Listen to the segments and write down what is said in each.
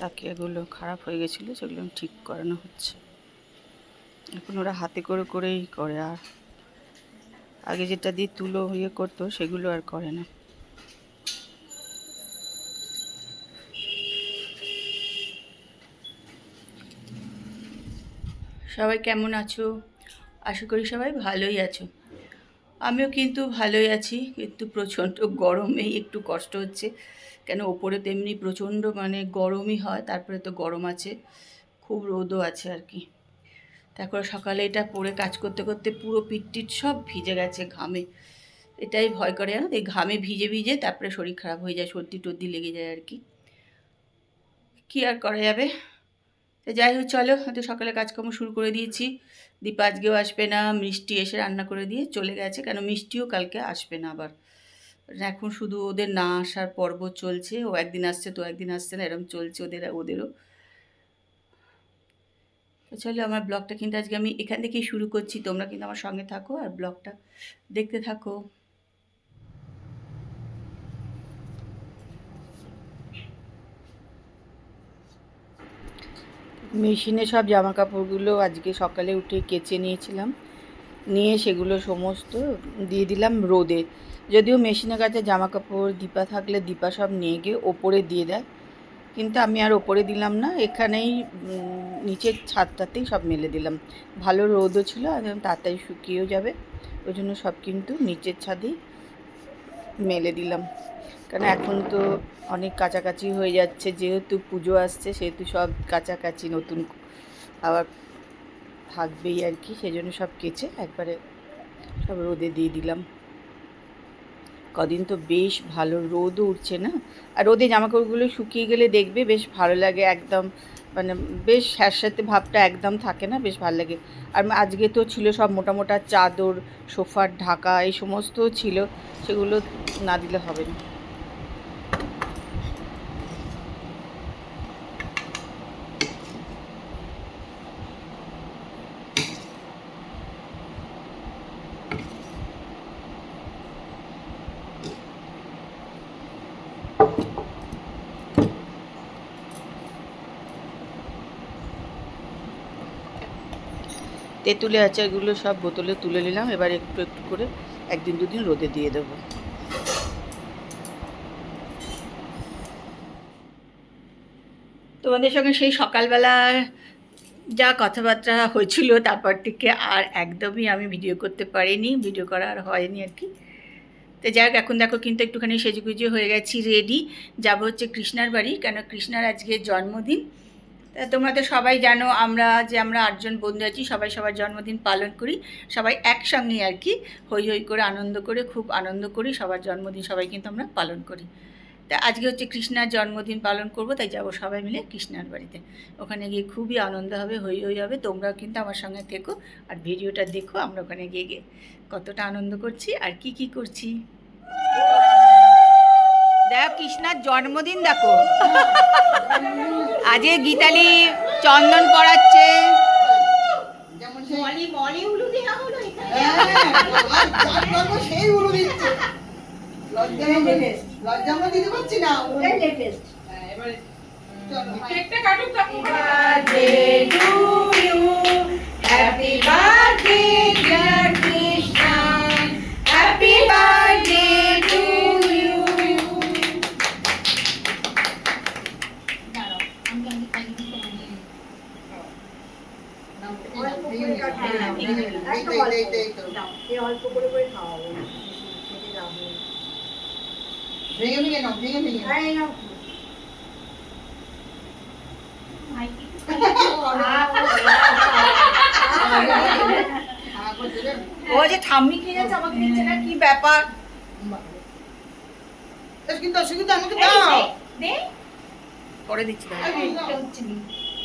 তাকিয়াগুলো খারাপ হয়ে গেছিল, সেগুলো ঠিক করানো হচ্ছে। এখন ওরা হাতে করে করেই করে, আর আগে যেটা দিয়ে তুলো ইয়ে করতো, সেগুলো আর করে না। সবাই কেমন আছো? আশা করি সবাই ভালোই আছো। আমিও কিন্তু ভালোই আছি। কিন্তু প্রচণ্ড গরমেই একটু কষ্ট হচ্ছে। কেন ওপরে তেমনি প্রচণ্ড মানে গরমই হয়, তারপরে তো গরম আছে, খুব রোদও আছে আর কি। তারপর সকালে এটা পরে কাজ করতে করতে পুরো পিঠ টিট সব ভিজে গেছে ঘামে। এটাই ভয় করে জানো এই ঘামে ভিজে ভিজে তারপরে শরীর খারাপ হয়ে যায়, সর্দি টর্দি লেগে যায় আর কি। কী আর করা যাবে? তো যাই হোক, চলো হয়তো সকালে কাজকর্ম শুরু করে দিয়েছি। দীপা আজকেও আসবে না, মিষ্টি এসে রান্না করে দিয়ে চলে গেছে, কেন মিষ্টিও কালকে আসবে না আবার। এখন শুধু ওদের না আসার পর্ব চলছে, ও একদিন আসছে, তো একদিন আসছে না এরকম চলছে ওদের ওদেরও। তো চলো, আমার ব্লগটা কিন্তু আজকে আমি এখান থেকেই শুরু করছি, তোমরা কিন্তু আমার সঙ্গে থাকো আর ব্লগটা দেখতে থাকো। মেশিনে সব জামা কাপড়গুলো আজকে সকালে উঠে কেচে নিয়েছিলাম। নিয়ে সেগুলো সমস্ত দিয়ে দিলাম রোদে। যদিও মেশিনের কাছে জামা কাপড় দীপা থাকলে দীপা সব নিয়ে গিয়ে ওপরে দিয়ে দেয়। কিন্তু আমি আর ওপরে দিলাম না, এখানেই নিচের ছাদটাতেই সব মেলে দিলাম। ভালো রোদও ছিল, আর তাড়াতাড়ি শুকিয়েও যাবে। ওই জন্য সব কিন্তু নিচের ছাদেই মেলে দিলাম। কারণ এখন তো অনেক কাছাকাছি হয়ে যাচ্ছে, যেহেতু পুজো আসছে, সেহেতু সব কাছাকাছি নতুন আবার থাকবেই আর কি সেই জন্য সব কেচে একবারে সব রোদে দিয়ে দিলাম। কদিন তো বেশ ভালো রোদও উঠছে না? আর রোদে জামাকাপড়গুলো শুকিয়ে গেলে দেখবে বেশ ভালো লাগে, একদম মানে বেশ স্যাঁতস্যাঁতে ভাবটা একদম থাকে না, বেশ ভালো লাগে। আর আজকে তো ছিল সব মোটা মোটা চাদর, সোফার ঢাকা, এই সমস্ত ছিল, সেগুলো না দিলে হবে না। তেঁতুলে, আচারগুলো সব বোতলে তুলে নিলাম। এবার একটু একটু করে একদিন দুদিন রোদে দিয়ে দেবো। তোমাদের সঙ্গে সেই সকালবেলা যা কথাবার্তা হয়েছিল তারপর থেকে আর একদমই আমি ভিডিও করতে পারিনি। ভিডিও করা আর হয়নি আর কি। তো যাই হোক, এখন দেখো কিন্তু একটুখানি সেজেগুজে হয়ে গেছি রেডি যাব হচ্ছে কৃষ্ণার বাড়ি। কেন কৃষ্ণার আজকে জন্মদিন। তা তোমরা তো সবাই জানো আমরা যে আমরা আটজন বন্ধু আছি, সবাই সবার জন্মদিন পালন করি। সবাই একসঙ্গে আর কি হই হই করে আনন্দ করে, খুব আনন্দ করি সবার জন্মদিন সবাই কিন্তু আমরা পালন করি। তা আজকে হচ্ছে কৃষ্ণার জন্মদিন পালন করব, তাই যাব সবাই মিলে কৃষ্ণার বাড়িতে। ওখানে গিয়ে খুবই আনন্দ হবে, হই হই হবে, তোমরাও কিন্তু আমার সঙ্গে থেকো আর ভিডিওটা দেখো, আমরা ওখানে গিয়ে গিয়ে কতটা আনন্দ করছি আর কি কি করছি। দেখো কৃষ্ণার জন্মদিন দেখো। আজকে গীতালি চন্দন পড়াচ্ছে সেই উলু দিচ্ছে লজ্জা আমরা- লজ্জা আমরা দিতে পারছি না চলো, কেকটা কাটুক কাকু Happy birthday, dear Krishna. Happy birthday to you. এই তো, এই তো, এই তো, এই তো। ভেঙে ভেঙে নাও ভেঙে ভেঙে নাও। করছে রে। ও যে ঠাম্মি খেয়ে যাচ্ছে আমাকে দিচ্ছে না কি ব্যাপার? কিন্তু অসুবিধা আমাকে দাও। করে দিচ্ছি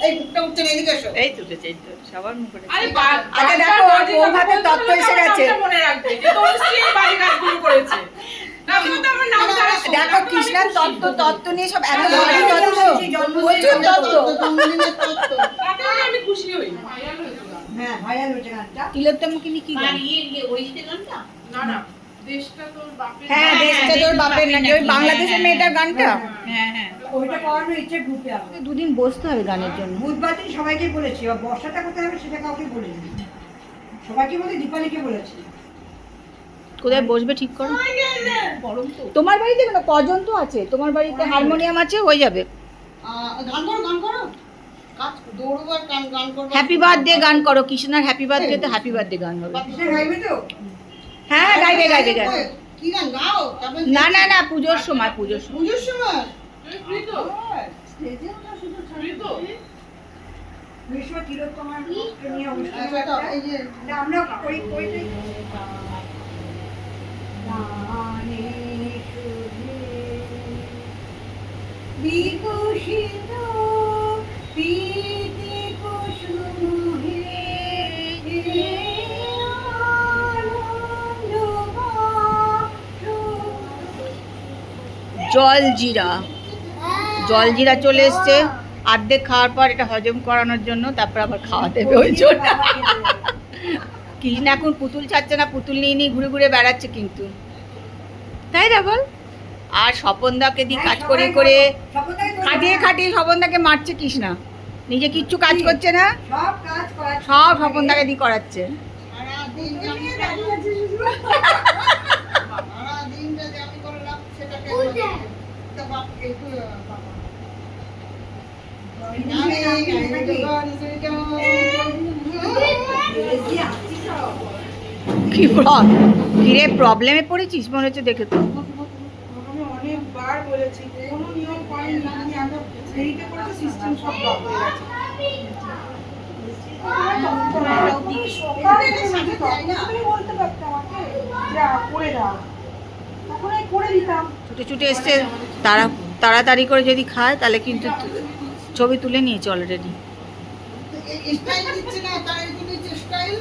এই মুখটা উঠছে না। এদিকে এসো। এই তো উঠেছে, এই তো সবার মুখে। আরে বা- আচ্ছা, দেখো, ওর ভাতের বলতে তত্ত্ব এসে গেছে। মনে রাখবে। যে তোর স্ত্রী এই বাজে কাজগুলো করেছে। দেখো কৃষ্ণার তত্ত্ব তত্ত্ব নিয়ে সব এত তত্ত্ব। প্রচুর তত্ত্ব। জন্মদিনের তত্ত্ব। তাতে হলে আমি খুশি হই। হ্যাঁ গানটা। তিলোত্তমকে কি গান? না না। দেশটা তোর বাপের হ্যাঁ দেশটা তোর বাপের নাকি ওই বাংলাদেশের মেয়েটার গানটা? হ্যাঁ হ্যাঁ ওইটা করানো ইচ্ছে গ্রুপে আমার দুদিন বসতে হবে গানের জন্য। বুধবার দিন সবাইকে বলেছি এবার বর্ষাটা কোথায় হবে সেটা কাউকে বলিনি। সবাইকে বলে দীপালিকে বলেছি। কোথায় বসবে ঠিক করো। তোমার বাড়িতে কেন কজন তো আছে? তোমার বাড়িতে হারমোনিয়াম আছে, হয়ে যাবে। হ্যাপি বার্থডে গান করো, কৃষ্ণার হ্যাপি বার্থডে তো হ্যাপি বার্থডে গান হবে। হ্যাঁ গাইবে গাইবে গান না না না, পুজোর সময় পুজোর সময়। পুজোর সময় তুই বিকশিত প্রীতি জল জিরা জল জিরা চলে এসছে। অর্ধেক খাওয়ার পর এটা হজম করানোর জন্য তারপর আবার খাওয়া দেবে ওই জন্য। কৃষ্ণ এখন পুতুল ছাড়ছে না পুতুল নিয়ে নিয়ে ঘুরে ঘুরে বেড়াচ্ছে কিন্তু। তাই না বল? আর স্বপনদাকে দিয়ে কাজ করে করে খাটিয়ে খাটিয়ে স্বপনদাকে মারছে কৃষ্ণা। নিজে কিচ্ছু কাজ করছে না। সব কাজ করা সব স্বপনদাকে দিয়ে করাচ্ছে। সারাদিন কি কিরে প্রবলেমে পড়েছিস? মনে হচ্ছে দেখে তো। অনেকবার বলেছি কোনো নিয়ম না আমি সিস্টেম সব ব্লক হয়ে গেছে। ছুটে ছুটে এসছে তারা তাড়াতাড়ি করে যদি খায় তাহলে কিন্তু ছবি তুলে নিয়েছে অলরেডি স্টাইল দিচ্ছে না তার যে স্টাইল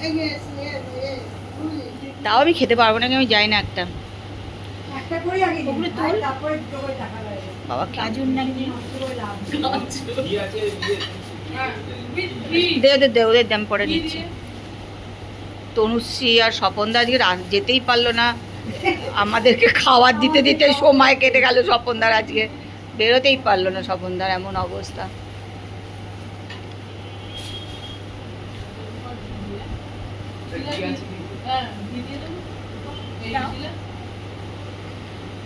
এই যে এ- এ- তাও আমি খেতে পারব না আমি যাই না একটা। একটা করে আগে দিবি, আর তারপরে দুটো করে টাকা লাগবে বাবা কাজুর নাকি? দে ওদের দে ওদের দাম পরে নিচ্ছি তনুশ্রী আর স্বপনদা আজকে যেতেই পারল না। আমাদেরকে খাওয়ার দিতে দিতে সময় কেটে গেল স্বপনদার আজকে। বেরোতেই পারল না স্বপনদার এমন অবস্থা।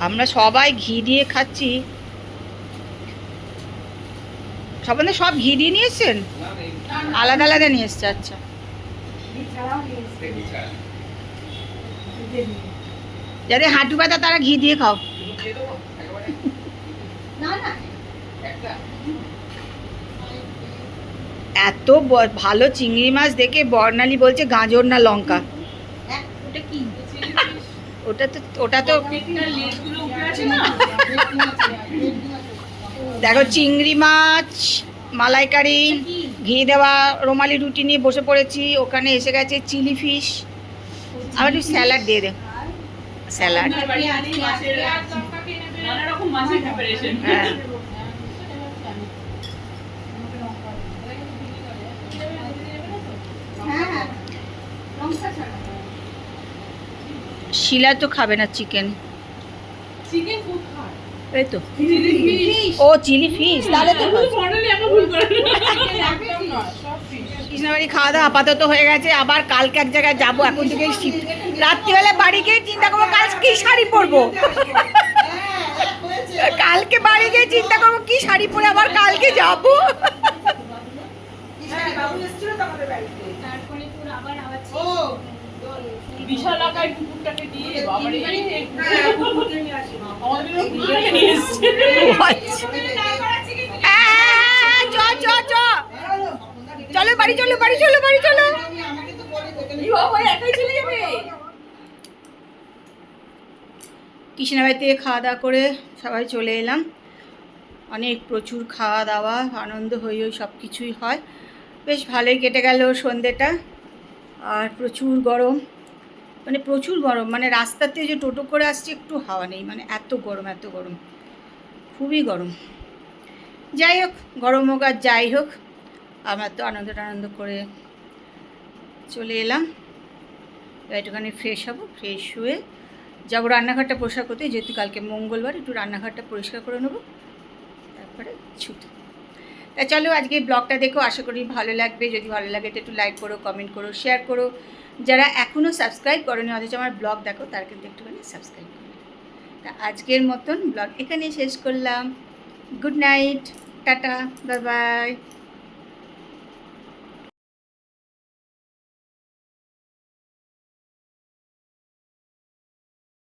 আমরা সবাই ঘি দিয়ে খাচ্ছি। স্বপনদা সব ঘি দিয়ে নিয়ে আলাদা আলাদা নিয়ে এসছে আচ্ছা। যাদের হাঁটু ব্যথা, তারা ঘি দিয়ে খাও। এত ভালো চিংড়ি মাছ দেখে বর্ণালী বলছে গাজর না লঙ্কা। ওটা তো ওটা তো দেখো চিংড়ি মাছ মালাইকারি ঘি দেওয়া রুমালি রুটি নিয়ে বসে পড়েছি ওখানে এসে গেছে চিলি ফিশ। আবার একটু স্যালাড দিয়ে দে। স্যালাড। হ্যাঁ হ্যাঁ লঙ্কা ছাড়া শিলা তো খাবে না চিকেন এই তো। ও চিলি ফিশ তাহলে তো হয়। কৃষ্ণবাড়ি খাওয়া দাওয়া আপাতত হয়ে গেছে আবার কালকে এক জায়গায় যাব এখন থেকে শীত রাত্রিবেলা বাড়ি গিয়ে চিন্তা করব কাল কি শাড়ি পরবো? কালকে বাড়ি গিয়ে চিন্তা করব কি শাড়ি পরে আবার কালকে যাব হ্যাঁ বাবু এসেছিল তো আমাদের বাড়িতে ও বিশাল আকার কুকুরটাকে দিয়ে বাবারে। আমাদের নিয়ে এসছে। হ্যাঁ, চলো বাড়ি চলো বাড়ি চলো বাড়ি চলো। আমাকে তো বলে দেবে এই বাবা একাই চলে যাবে? কৃষ্ণাবাড়ি থেকে খাওয়া দাওয়া করে সবাই চলে এলাম। অনেক প্রচুর খাওয়া দাওয়া আনন্দ হই হই সব কিছুই হয়। বেশ ভালোই কেটে গেল সন্ধেটা আর প্রচুর গরম। মানে প্রচুর গরম মানে রাস্তাতে যে টোটো করে আসছে একটু হাওয়া নেই মানে এত গরম এত গরম। খুবই গরম। যাই হোক, গরম হোক আর যাই হোক, আমরা তো আনন্দ টানন্দ করে চলে এলাম। একটুখানি ফ্রেশ হব ফ্রেশ হয়ে যাব রান্নাঘরটা পরিষ্কার করতে। যেহেতু কালকে মঙ্গলবার, একটু রান্নাঘরটা পরিষ্কার করে নেব। তারপরে ছুটি। তা চলো আজকে ব্লগটা দেখো, আশা করি ভালো লাগবে। যদি ভালো লাগে তো একটু লাইক করো কমেন্ট করো শেয়ার করো। যারা এখনও সাবস্ক্রাইব করোনি, অথচ আমার ব্লগ দেখো, তার কিন্তু একটুখানি সাবস্ক্রাইব করো তা আজকের মতন ব্লগ এখানেই শেষ করলাম। Good night tata bye bye